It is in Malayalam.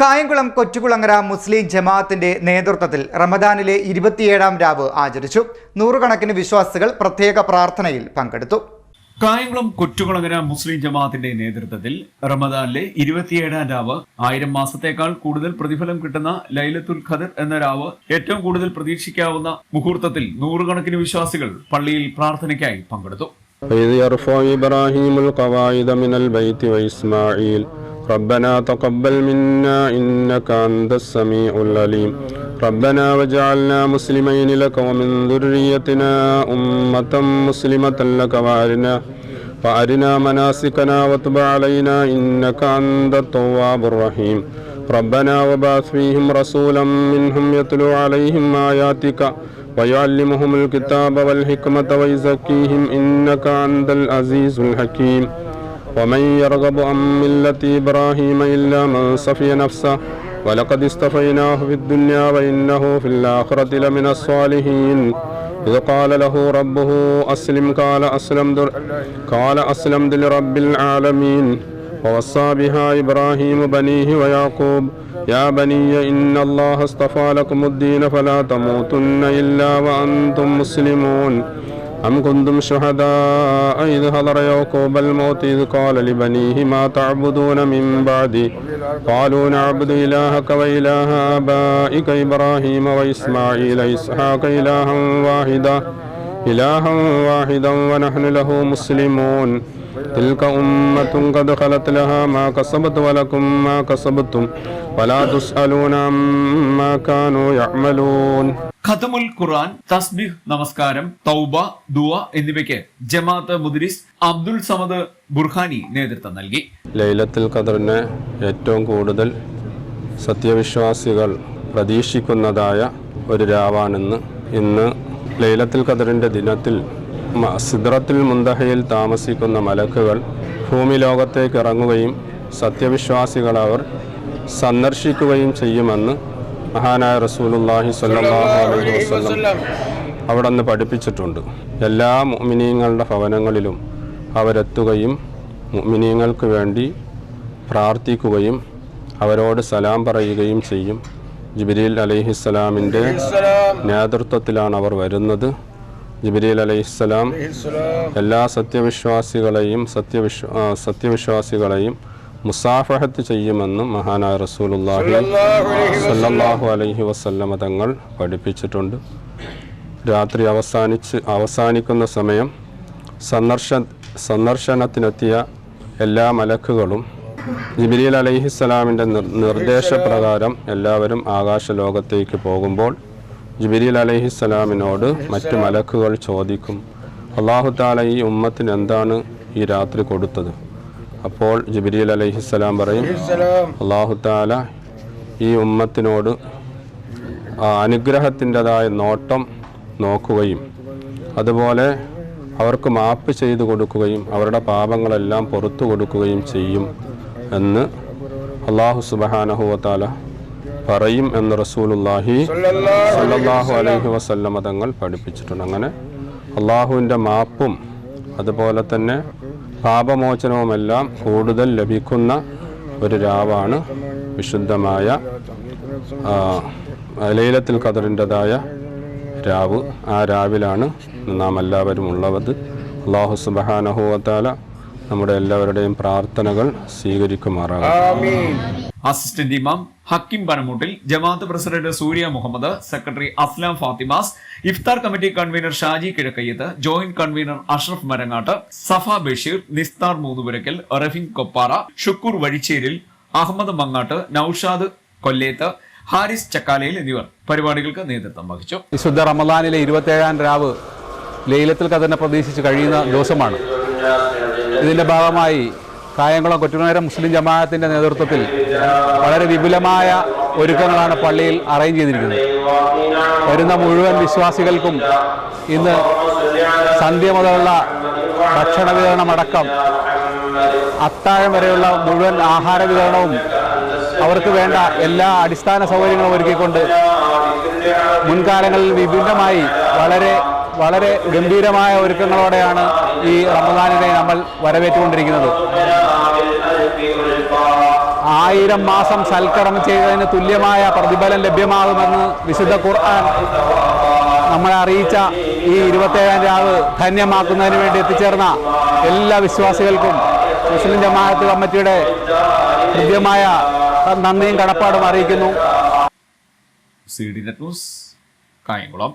കായംകുളം കൊച്ചുകുളങ്ങര മുസ്ലിം ജമാഅത്തിന്റെ നേതൃത്വത്തിൽ റമദാനിലെ ഇരുപത്തിയേഴാം രാവ് ആചരിച്ചു. നൂറുകണക്കിന് വിശ്വാസികൾ പ്രത്യേക പ്രാർത്ഥനയിൽ പങ്കെടുത്തു. കായംകുളം കൊച്ചുകുളങ്ങര മുസ്ലിം ജമാഅത്തിന്റെ നേതൃത്വത്തിൽ റമദാനിലെ ഇരുപത്തിയേഴാം രാവ് ആയിരം മാസത്തേക്കാൾ കൂടുതൽ പ്രതിഫലം കിട്ടുന്ന ലൈലത്തുൽ ഖദർ എന്ന രാവ് ഏറ്റവും കൂടുതൽ പ്രതീക്ഷിക്കാവുന്ന മുഹൂർത്തത്തിൽ നൂറുകണക്കിന് വിശ്വാസികൾ പള്ളിയിൽ പ്രാർത്ഥനയ്ക്കായി പങ്കെടുത്തു. ربنا تقبل منا إنك أنت السميع العليم. ربنا وجعلنا مسلمين لك ومن ذريتنا أمة مسلمة لك وأرنا وأرنا مناسكنا وتب علينا إنك أنت التواب الرحيم. ربنا وبعث فيهم رسولا منهم يتلو عليهم آياتك ويعلمهم الكتاب والحكمة ويزكيهم إنك أنت العزيز الحكيم. ومن يرغب عن ملة إبراهيم إلا من صفي نفسه ولقد اصطفيناه في الدنيا وإنه في الآخرة لمن الصالحين. إذ قال له ربه أسلم قال أسلمت قال أسلمت لرب العالمين. ووصى بها إبراهيم بنيه ويعقوب يا بني إن الله اصطفى لكم الدين فلا تموتن إلا وأنتم مسلمون. أم كنتم شهداء إذ حضر يعقوب الموت إذ قال لبنيه ما تعبدون من بعدي؟ قالوا نعبد إلهك وإله آبائك إبراهيم وإسماعيل إسحاق إلها واحدا. إلها واحدا ونحن له مسلمون. تلك أمة قد خلت لها ما كسبت ولكم ما كسبتم ولا تسألون عما كانوا يعملون ഖതമുൽ ഖുർആൻ തസ്ബിഹ് നമസ്കാരം തൗബ ദുവ എന്നിവയ്ക്ക് ജമാഅത്ത് മുദ്രിസ് അബ്ദുൽ സമദ് ബുർഹാനി നേതൃത്വം നൽകി ലൈലത്തുൽ ഖദറിനെ ഏറ്റവും കൂടുതൽ സത്യവിശ്വാസികൾ പ്രതീക്ഷിക്കുന്നതായ ഒരു രാവാണെന്ന് ഇന്ന് ലൈലത്തുൽ ഖദറിൻ്റെ ദിനത്തിൽ സിദ്റത്തുൽ മുന്തഹയിൽ താമസിക്കുന്ന മലക്കുകൾ ഭൂമി ലോകത്തേക്ക് ഇറങ്ങുകയും സത്യവിശ്വാസികൾ അവർ സന്ദർശിക്കുകയും ചെയ്യുമെന്ന് മഹാനായ റസൂലുല്ലാഹി സ്വല്ലല്ലാഹു അലൈഹി വസല്ലം അവിടെ നിന്ന് പഠിപ്പിച്ചിട്ടുണ്ട്. എല്ലാ മുഅ്മിനീങ്ങളുടെ ഭവനങ്ങളിലും അവരെത്തുകയും മുഅ്മിനീങ്ങൾക്ക് വേണ്ടി പ്രാർത്ഥിക്കുകയും അവരോട് സലാം പറയുകയും ചെയ്യും. ജിബിരിൽ അലൈഹിസ്സലാമിന്റെ നേതൃത്വത്തിലാണ് അവർ വരുന്നത്. ജിബിരിൽ അലൈഹിസ്സലാം എല്ലാ സത്യവിശ്വാസികളെയും സത്യവിശ്വ സത്യവിശ്വാസികളെയും മുസാഫഹത്ത് ചെയ്യുമെന്നും മഹാനായ റസൂലുള്ളാഹി സല്ലല്ലാഹു അലൈഹി വസല്ലമ തങ്ങൾ പഠിപ്പിച്ചിട്ടുണ്ട്. രാത്രി അവസാനിച്ച് അവസാനിക്കുന്ന സമയം സന്ദർശ സന്ദർശനത്തിനെത്തിയ എല്ലാ മലക്കുകളും ജിബിരിൽ അലൈഹിസ്സലാമിന്റെ നിർ നിർദ്ദേശപ്രകാരം എല്ലാവരും ആകാശലോകത്തേക്ക് പോകുമ്പോൾ ജിബിരിൽ അലൈഹിസ്സലാമിനോട് മറ്റ് മലക്കുകൾ ചോദിക്കും അള്ളാഹു താല ഈ ഉമ്മത്തിന് എന്താണ് ഈ രാത്രി കൊടുത്തത്? അപ്പോൾ ജിബിരിൽ അലൈഹിസ്സലാം പറയും അള്ളാഹു താല ഈ ഉമ്മത്തിനോട് ആ അനുഗ്രഹത്തിന്റെതായ നോട്ടം നോക്കുകയും അതുപോലെ അവർക്ക് മാപ്പ് ചെയ്തു കൊടുക്കുകയും അവരുടെ പാപങ്ങളെല്ലാം പുറത്തു കൊടുക്കുകയും ചെയ്യും എന്ന് അള്ളാഹു സുബഹാനഹുവത്താല പറയും എന്ന് റസൂലുല്ലാഹി സല്ലാഹു അലൈഹി വസല്ലമ തങ്ങൾ പഠിപ്പിച്ചിട്ടുണ്ട്. അങ്ങനെ അള്ളാഹുവിന്റെ മാപ്പും അതുപോലെ തന്നെ പാപമോചനവുമെല്ലാം കൂടുതൽ ലഭിക്കുന്ന ഒരു രാവാണ് വിശുദ്ധമായ ലൈലത്തിൽ ഖദറിന്റെതായ രാവ്. ആ രാവിലാണ് നാം എല്ലാവരും ഉള്ളത്. അള്ളാഹു സുബഹാനഹുവത്താല നമ്മുടെ എല്ലാവരുടെയും പ്രാർത്ഥനകൾ സ്വീകരിക്കുമാറാകട്ടെ. അസിസ്റ്റന്റ് ഇമാം ഹക്കിം പനമൂട്ടിൽ ജമാഅത്ത് പ്രസിഡന്റ് സൂര്യ മുഹമ്മദ് സെക്രട്ടറി അസ്ലാം ഫാത്തിമാസ് ഇഫ്താർ committee convener Shaji Kizhakkayyath joint convener Ashraf Marangattu Safa Basheer Nisthar Moonnupurackal Rafeen Koppara Shukkoor Vazhicheril Ahammed Mangattu Noushad Kolleth Haris Chakkalayil എന്നിവർ പരിപാടികൾക്ക് നേതൃത്വം വഹിച്ചു. വിശുദ്ധ റമദാനിലെ ഇരുപത്തേഴാം രാവ് ലൈലത്തുൽ കഥന പ്രതീക്ഷിച്ച് കഴിയുന്ന ദിവസമാണ്. ഇതിന്റെ ഭാഗമായി കായംകുളം കൊറ്റുനേരം മുസ്ലിം ജമാഅത്തിന്റെ നേതൃത്വത്തിൽ വളരെ വിപുലമായ ഒരുക്കങ്ങളാണ് പള്ളിയിൽ അറേഞ്ച് ചെയ്തിരിക്കുന്നത്. വരുന്ന മുഴുവൻ വിശ്വാസികൾക്കും ഇന്ന് സന്ധ്യ മുതലുള്ള ഭക്ഷണ വിതരണമടക്കം അത്താഴം വരെയുള്ള മുഴുവൻ ആഹാര വിതരണവും അവർക്ക് വേണ്ട എല്ലാ അടിസ്ഥാന സൗകര്യങ്ങളും ഒരുക്കിക്കൊണ്ട് മുൻകാലങ്ങളിൽ വിഭിന്നമായി വളരെ വളരെ ഗംഭീരമായ ഒരുക്കങ്ങളോടെയാണ് ഈ റമദാനിനെ നമ്മൾ വരവേറ്റുകൊണ്ടിരിക്കുന്നത്. ആയിരം മാസം സൽക്കർമ്മം ചെയ്തതിന് തുല്യമായ പ്രതിഫലം ലഭ്യമാകുമെന്ന് വിശുദ്ധ ഖുർആൻ നമ്മളെ അറിയിച്ച ഈ ഇരുപത്തേഴാം രാവ് ധന്യമാക്കുന്നതിന് വേണ്ടി എത്തിച്ചേർന്ന എല്ലാ വിശ്വാസികൾക്കും മുസ്ലിം ജമാഅത്ത് കമ്മിറ്റിയുടെ ഹൃദ്യമായ നന്ദിയും കടപ്പാടും അറിയിക്കുന്നു. C D net news Kayamkulam.